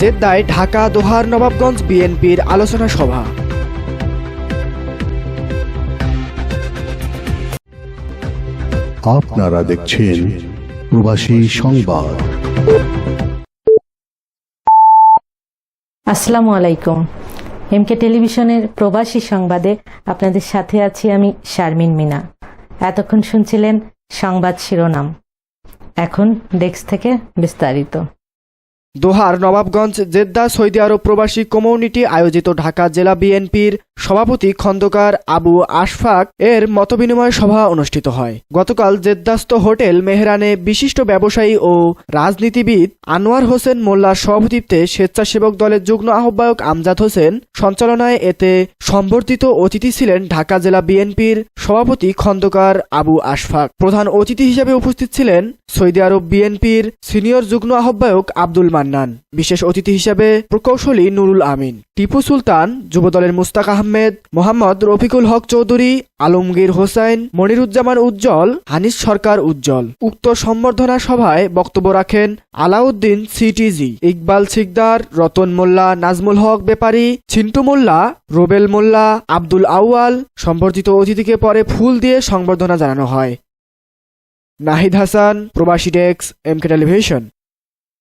জেদ্দায় ঢাকা দোহার নবাবগঞ্জ বিএনপির আলোচনা সভা। আপনারা দেখছেন প্রবাসী সংবাদ। আসসালামু আলাইকুম। এমকে টেলিভিশনের প্রবাসী সংবাদে আপনাদের সাথে আছি আমি শারমিন মিনা। এতক্ষণ শুনছিলেন সংবাদ শিরোনাম। এখন ডেস্ক থেকে বিস্তারিত। দোহার নবাবগঞ্জ, জেদ্দা, সৌদি আরব প্রবাসী কমিউনিটি আয়োজিত ঢাকা জেলা বিএনপির সভাপতি খন্দকার আবু আশফাক এর মতবিনিময় সভা অনুষ্ঠিত হয়। গতকাল জেদ্দাস্ত হোটেল মেহরানে বিশিষ্ট ব্যবসায়ী ও রাজনীতিবিদ আনোয়ার হোসেন মোল্লার সভাপতিত্বে স্বেচ্ছাসেবক দলের যুগ্ম আহ্বায়ক আমজাদ হোসেন সঞ্চালনায় এতে সম্বর্ধিত অতিথি ছিলেন ঢাকা জেলা বিএনপির সভাপতি খন্দকার আবু আশফাক। প্রধান অতিথি হিসেবে উপস্থিত ছিলেন সৌদি আরব বিএনপির সিনিয়র যুগ্ম আহ্বায়ক আব্দুল মান্নান বিশেষ অতিথি হিসেবে প্রকৌশলী নুরুল আমিন। টিপু সুলতান, যুবদলের মুস্তাক আহমেদ, মোহাম্মদ রফিকুল হক চৌধুরী, আলমগীর হোসেন, মনিরুজ্জামান উজ্জ্বল, হানিস সরকার উজ্জ্বল। উক্ত সম্বর্ধনা সভায় বক্তব্য রাখেন আলাউদ্দিন সিটিজি, ইকবাল সিকদার রতন মোল্লা, নাজমুল হক ব্যাপারী ছিন্টু মোল্লা, রোবেল মোল্লা, আব্দুল আউয়াল। সম্বর্ধিত অতিথিকে পরে ফুল দিয়ে সংবর্ধনা জানানো হয়। নাহিদ হাসান, প্রবাসী ডেস্ক, এমকে টেলিভিশন।